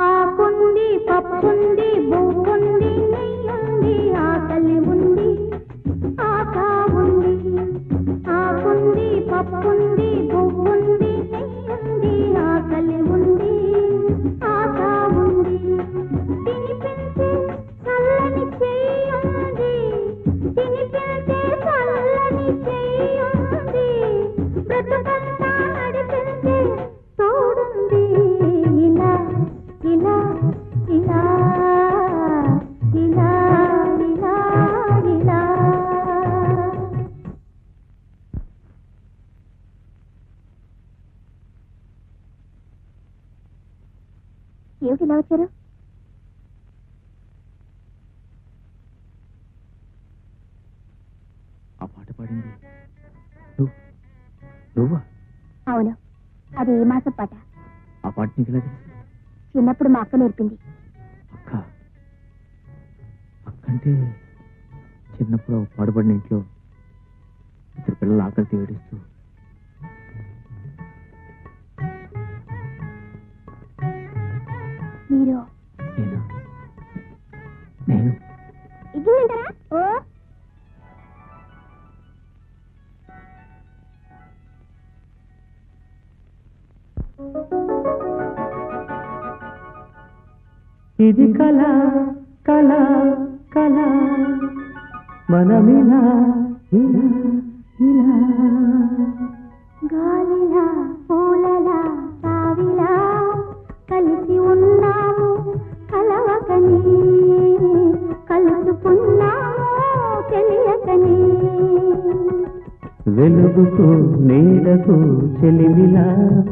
ఆకుంది పప్పు ఏమిటి ఇలా వచ్చారు? ఆ పాట పాడింది. నువ్వు? అవును. అది ఏ మాసం పాట. ఆ పాట నీకు ఎలా తెలుసు చిన్నప్పుడు మా అక్క నేర్పింది. అక్క? అక్కంటే చిన్నప్పుడు పాడుపడిన ఇంట్లో ఇద్దరు పిల్లలు ఆకలితో ఏడుస్తూ. మీరు ఇది కళ కళ కళ. మనమిలా ఇలా ఇలా. గాలిలా పూలలా సావిలా కలిసి ఉన్నాము కలవకని. కలుసుకున్నాము తెలియకని. వెలుగుకు నీడకు చెలిమిలా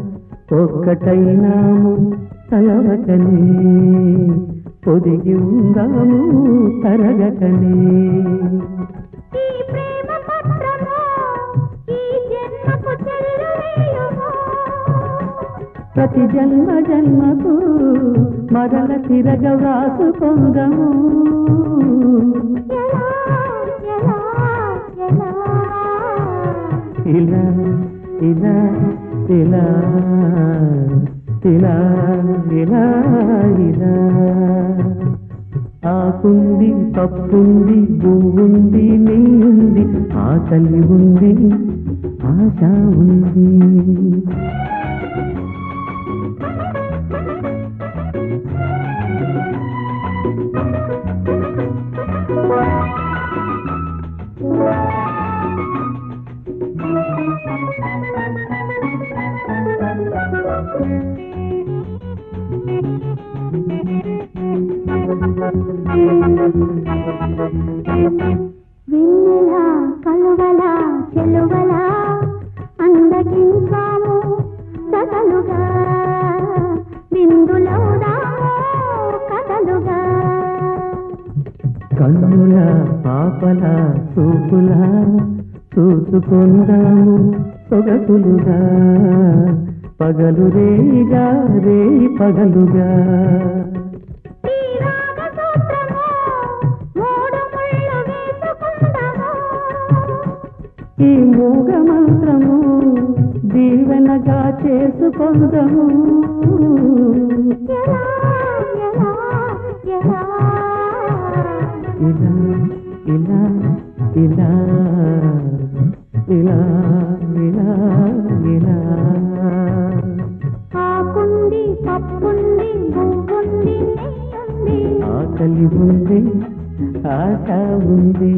ఒక్కటైనాము తలవకనే పొదిగి ఉందాము తరగకనే ప్రతి జన్మ జన్మకు మరల తిరగ వ్రాసుకొందము ఇలా ఇలా ఇలా ఇలా ఇలా ఇలా. ఆకుంది పప్పుంది పువ్వుంది నెయ్యుంది ఆకలి ఉంది ఆశ ఉంది. వెన్నెల కలువలా చెలువలా అందగించాము సగలుగా బిందులవుదాము కథలుగా. కన్నుల పాపల చూపుల చూసుకుందాము సొగసులుగా. పగలు రేయిగా రేయి పగలుగా. ఈ రాగ మూగ మంత్రము దీవెనగా చేసుకుందాము. ఇలా ఇలా ఇలా ఇలా ఇలా. ఆకలి ఉంది ఆశ ఉంది.